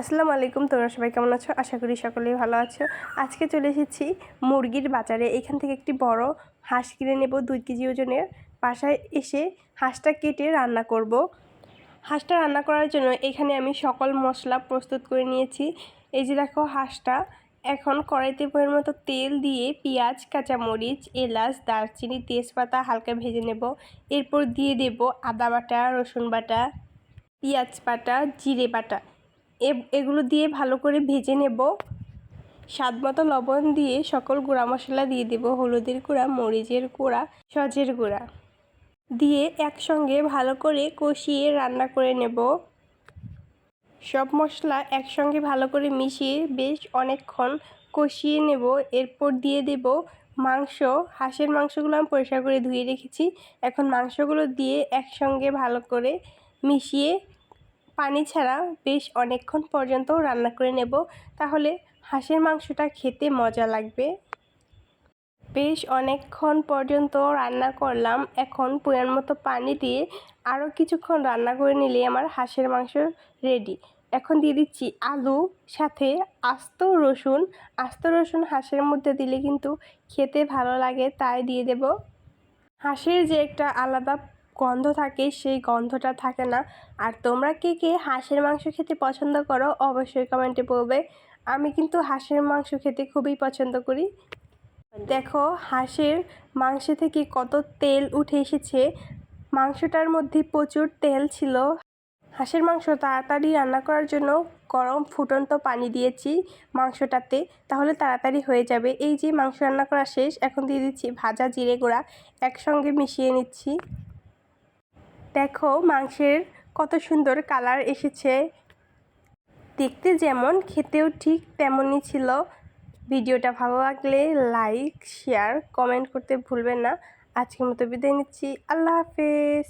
আসসালামু আলাইকুম, তোমরা সবাই কেমন আছো? আশা করি সকলেই ভালো আছো। আজকে চলে এসেছি মুরগির বাজারে। এখান থেকে একটি বড় হাঁস কিনে নেব দুই কেজি ওজনের। বাসায় এসে হাঁসটা কেটে রান্না করব। হাঁসটা রান্না করার জন্য এখানে আমি সকল মশলা প্রস্তুত করে নিয়েছি। এই যে দেখো হাঁসটা, এখন কড়াইতে পরিমাণ মতো তেল দিয়ে পেঁয়াজ, কাঁচামরিচ, এলাচ, দারচিনি, তেজপাতা হালকা ভেজে নেব। এরপর দিয়ে দেব আদা বাটা, রসুন বাটা, পেঁয়াজ বাটা, জিরে বাটা। এগুলো দিয়ে ভালো করে ভেজে নেব। স্বাদ মতো লবণ দিয়ে সকল গুঁড়া মশলা দিয়ে দেব। হলুদের গুঁড়া, মরিচের গুঁড়া, সজের গুঁড়া দিয়ে একসঙ্গে ভালো করে কষিয়ে রান্না করে নেব। সব মশলা একসঙ্গে ভালো করে মিশিয়ে বেশ অনেকক্ষণ কষিয়ে নেব। এরপর দিয়ে দেব মাংস। হাঁসের মাংসগুলো আমি পরিষ্কার করে ধুয়ে রেখেছি। এখন মাংসগুলো দিয়ে একসঙ্গে ভালো করে মিশিয়ে পানি ছাড়া বেশ অনেকক্ষণ পর্যন্ত রান্না করে নেব। তাহলে হাঁসের মাংসটা খেতে মজা লাগবে। বেশ অনেকক্ষণ পর্যন্ত রান্না করলাম। এখন পরিমাণ মতো পানি দিয়ে আরও কিছুক্ষণ রান্না করে নিলে আমার হাঁসের মাংস রেডি এখন দিয়ে দিচ্ছি আলু, সাথে আস্ত রসুন। আস্ত রসুন হাঁসের মধ্যে দিলে কিন্তু খেতে ভালো লাগে, তাই দিয়ে দেব। হাঁসের যে একটা আলাদা গন্ধ থাকে, সেই গন্ধটা থাকে না। আর তোমরা কে কে হাঁসের মাংস খেতে পছন্দ করো, অবশ্যই কমেন্টে বলবে। আমি কিন্তু হাঁসের মাংস খেতে খুবই পছন্দ করি। দেখো, হাঁসের মাংস থেকে কত তেল উঠে এসেছে। মাংসটার মধ্যে প্রচুর তেল ছিল। হাঁসের মাংস তাড়াতাড়ি রান্না করার জন্য গরম ফুটন্ত পানি দিয়েছি মাংসটাতে। তাহলে তাড়াতাড়ি হয়ে যাবে। এই যে মাংস রান্না করা শেষ, এখন দিয়ে দিচ্ছি ভাজা জিরে গুঁড়া। একসঙ্গে মিশিয়ে নিচ্ছি। দেখো মাংসের কত সুন্দর কালার এসেছে। দেখতে যেমন, খেতেও ঠিক তেমনই ছিল। ভিডিওটা ভালো লাগলে লাইক, শেয়ার, কমেন্ট করতে ভুলবেন না। আজকের মতো বিদায় নিচ্ছি। আল্লাহ হাফেজ।